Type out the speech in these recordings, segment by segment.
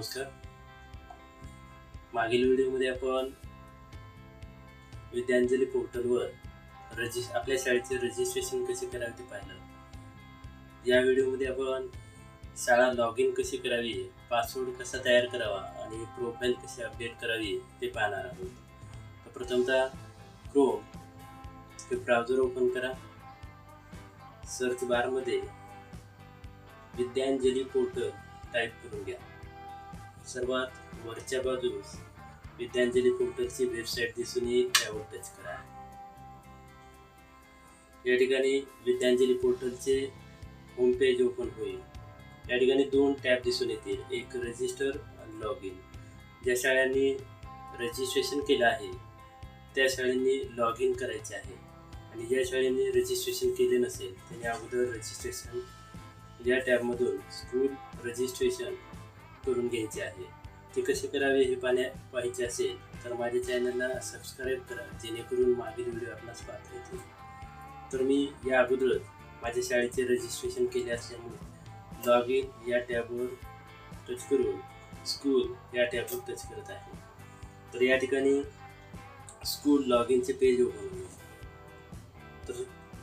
नमस्कार. मागील व्हिडिओमध्ये आपण विद्यांजली पोर्टलवर रजिस् आपल्या शाळेचे रजिस्ट्रेशन कसे करावे ते पाहिलं. या व्हिडिओमध्ये आपण शाळा लॉग इन कशी करावी पासवर्ड कसा तयार करावा आणि प्रोफाईल कशी अपडेट करावी ते पाहणार आहोत. तर प्रथमतः क्रोम हे ब्राउझर ओपन करा. सर्च बारमध्ये विद्यांजली पोर्टल टाईप करून घ्या. सर्वात वरच्या बाजूस विद्यांजली पोर्टलची वेबसाईट दिसून येईल त्यावर टच करा. या ठिकाणी विद्यांजली पोर्टलचे होम पेज ओपन होईल. या ठिकाणी दोन टॅब दिसून येतील एक रजिस्टर आणि लॉग इन ज्या शाळांनी रजिस्ट्रेशन केलं आहे त्या शाळांनी लॉग इन करायचे आहे. आणि ज्या शाळेने रजिस्ट्रेशन केले नसेल त्यांनी अगोदर रजिस्ट्रेशन या टॅबमधून स्कूल रजिस्ट्रेशन करून घ्यायचे आहे. ते कसे करावे हे पाण्या पाहिजे असेल तर माझ्या चॅनलला सबस्क्राईब करा जेणेकरून मागील व्हिडिओ आपणास पाहता येतील. तर मी या अगोदरच माझ्या शाळेचे रजिस्ट्रेशन केले असल्यामुळे लॉग इन या टॅबवर टच करून स्कूल या टॅबवर टच करत आहे. तर या ठिकाणी स्कूल लॉग इनचे पेज ओपन होईल. तर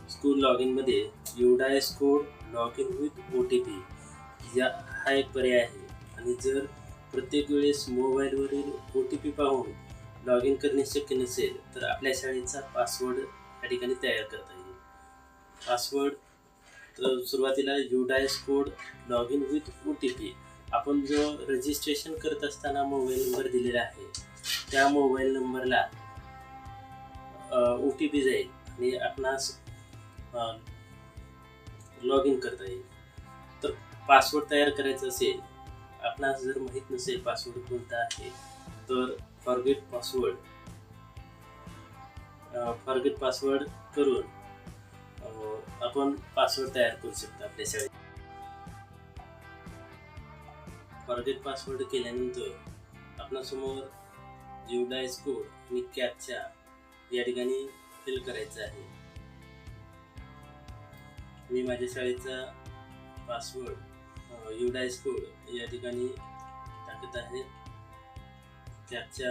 school log इनमध्ये UDISE code log in with O T P या हा एक पर्याय आहे. आणि जर प्रत्येक वेळेस मोबाईलवरील ओ टी पी पाहून लॉग इन करणे शक्य नसेल तर आपल्या शाळेचा पासवर्ड या ठिकाणी तयार करता येईल. पासवर्ड तर सुरुवातीला UDISE code log in with O T P आपण जो रजिस्ट्रेशन करत असताना मोबाईल नंबर दिलेला आहे त्या मोबाईल नंबरला ओ टी पी जाईल आणि आपणास लॉग इन करता येईल. तर पासवर्ड तयार करायचा असेल आपणास जर माहीत नसेल पासवर्ड कोणता आहे तर फॉरगेट पासवर्ड फॉरगेट पासवर्ड करून आपण पासवर्ड तयार करू शकतो आपल्या शाळेत. फॉरगेट पासवर्ड केल्यानंतर आपणासमोर युडायस कोड आणि कॅपच्या या ठिकाणी फिल करायचं आहे. मी माझ्या शाळेचा पासवर्ड युडाईस कोड या ठिकाणी टाकत आहे. कॅपच्या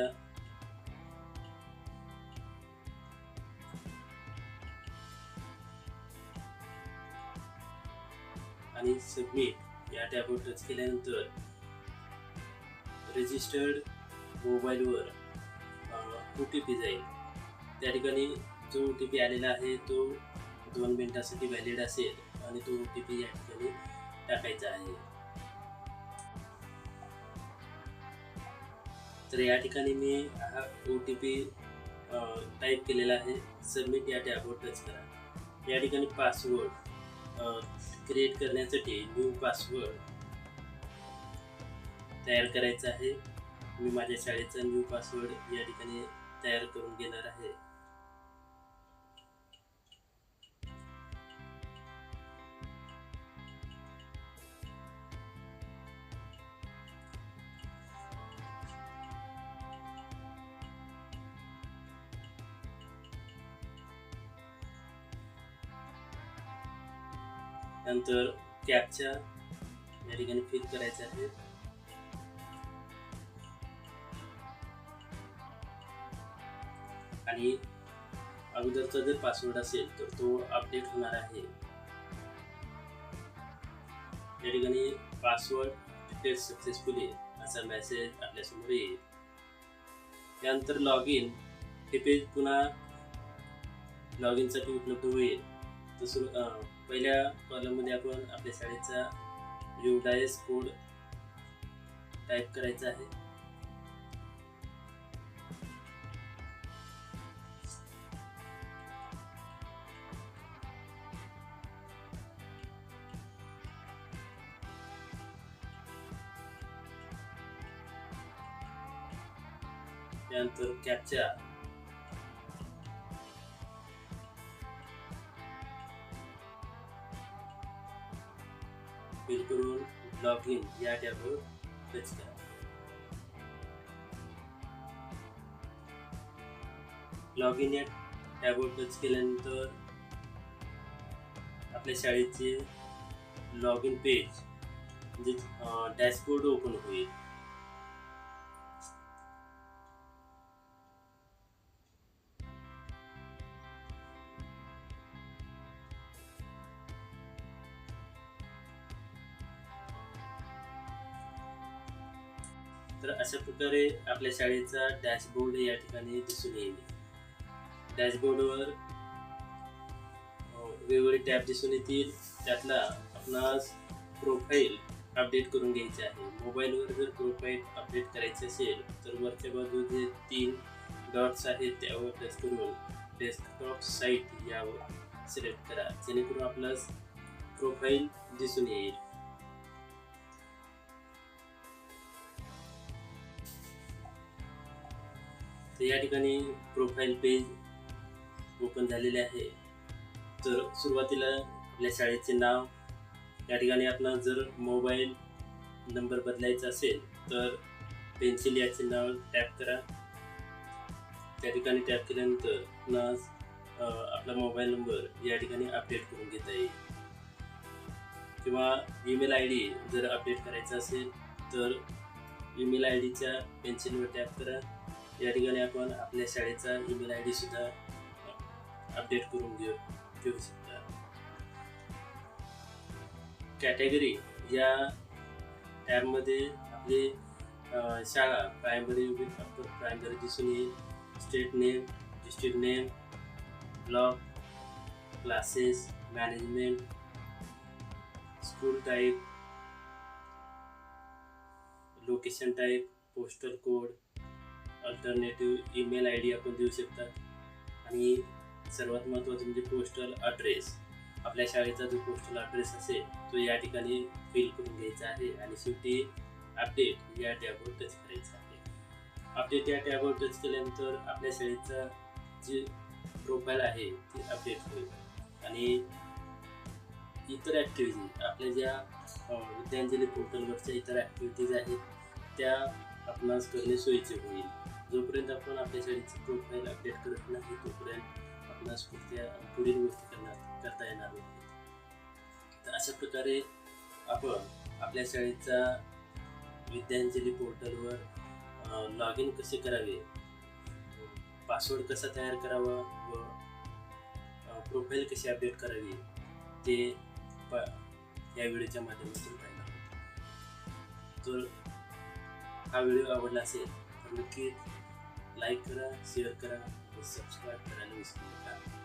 आणि सबमिट या टॅबवर टच केल्यानंतर रजिस्टर्ड मोबाईलवर ओ टी पी जाईल. त्या ठिकाणी जो ओ टी पी आलेला आहे तो दोन मिनिटासाठी व्हॅलिड असेल आणि तो ओ टी पी या ठिकाणी टाकायचा आहे. तर या ठिकाणी मी हा ओ टी पी टाईप केलेला आहे. सबमिट या टॅबवर टच करा. या ठिकाणी पासवर्ड क्रिएट करण्यासाठी न्यू पासवर्ड तयार करायचा आहे. मी माझ्या शाळेचा न्यू पासवर्ड या ठिकाणी तयार करून घेणार आहे. नंतर कॅपच्या या ठिकाणी फिल करायचं आहे. आणि अगोदरचा जर पासवर्ड असेल तर तो अपडेट होणार आहे. या ठिकाणी पासवर्ड डिटेल सक्सेसफुली असा मेसेज आपल्यासमोर येईल. त्यानंतर लॉग इन हे पेज पुन्हा लॉग इनसाठी उपलब्ध होईल. तसं पहिल्या कॉलममध्ये आपण आपल्या शाळेचा युडायस कोड टाईप करायचा आहे. त्यानंतर कॅपच्या फिल करून लॉग इन या टॅबवर टच करा लॉग इन या टॅबवर टच केल्यानंतर आपल्या शाळेचे लॉग इन पेज म्हणजे डॅशबोर्ड ओपन होईल तर अशा प्रकारे आपल्या शाळेचा डॅशबोर्ड या ठिकाणी दिसून येईल. डॅशबोर्डवर वेगवेगळे टॅब दिसून येतील. त्यातला आपणास प्रोफाईल अपडेट करून घ्यायचे आहे. मोबाईलवर जर प्रोफाईल अपडेट करायचे असेल तर वरच्या बाजू जे तीन डॉट्स आहेत त्यावर प्रेस करून डेस्कटॉप साईट यावर सिलेक्ट करा. जेणेकरून आपणास प्रोफाईल दिसून येईल. तर या ठिकाणी प्रोफाईल पेज ओपन झालेले आहे. तर सुरुवातीला आपल्या शाळेचे नाव या ठिकाणी आपण जर मोबाईल नंबर बदलायचा असेल तर पेन्सिल याचे नाव टॅप करा. त्या ठिकाणी टॅप केल्यानंतर आपणास आपला मोबाईल नंबर या ठिकाणी अपडेट करून घेता येईल. किंवा ईमेल आय डी जर अपडेट करायचा असेल तर ईमेल आय डीच्या पेन्सिलवर टॅप करा. या ठिकाणी आपण आपल्या शाळेचा ईमेल आय डी सुद्धा अपडेट करून घेऊ घेऊ शकता. कॅटेगरी या टॅबमध्ये आपली शाळा प्रायमरी प्रायमरी दिसून येईल. State name district name block classes management school type location type postal code alternative email ID D आपण देऊ शकतात. आणि सर्वात महत्त्वाचं म्हणजे पोस्टल ॲड्रेस आपल्या शाळेचा जो पोस्टल ॲड्रेस असेल तो या ठिकाणी फिल करून घ्यायचा आहे आणि शेवटी अपडेट या टॅबवर टच करायचं आहे. अपडेट या टॅबवर टच केल्यानंतर आपल्या शाळेचा जे प्रोफाईल आहे ती अपडेट होईल. आणि इतर ॲक्टिव्हिटीज आपल्या ज्या विद्यांजली पोर्टलवरच्या इतर ॲक्टिव्हिटीज आहेत त्या आपणास करणे सोयीचे होईल. जोपर्यंत आपण आपल्या शाळेची प्रोफाईल अपडेट करत नाही तोपर्यंत आपणास पुढच्या पुढील गोष्टी करणार करता येणार नाही. तर अशा प्रकारे आपण आपल्या शाळेचा विद्यांजली पोर्टलवर लॉग इन कसे करावे? पासवर्ड कसा तयार करावा व प्रोफाईल कशी अपडेट करावी? ते या व्हिडिओच्या माध्यमातून पाहिलं तर हा व्हिडिओ आवडला असेल तर नक्की लाईक करा शेअर करा व सबस्क्राईब करायला विसरू नका.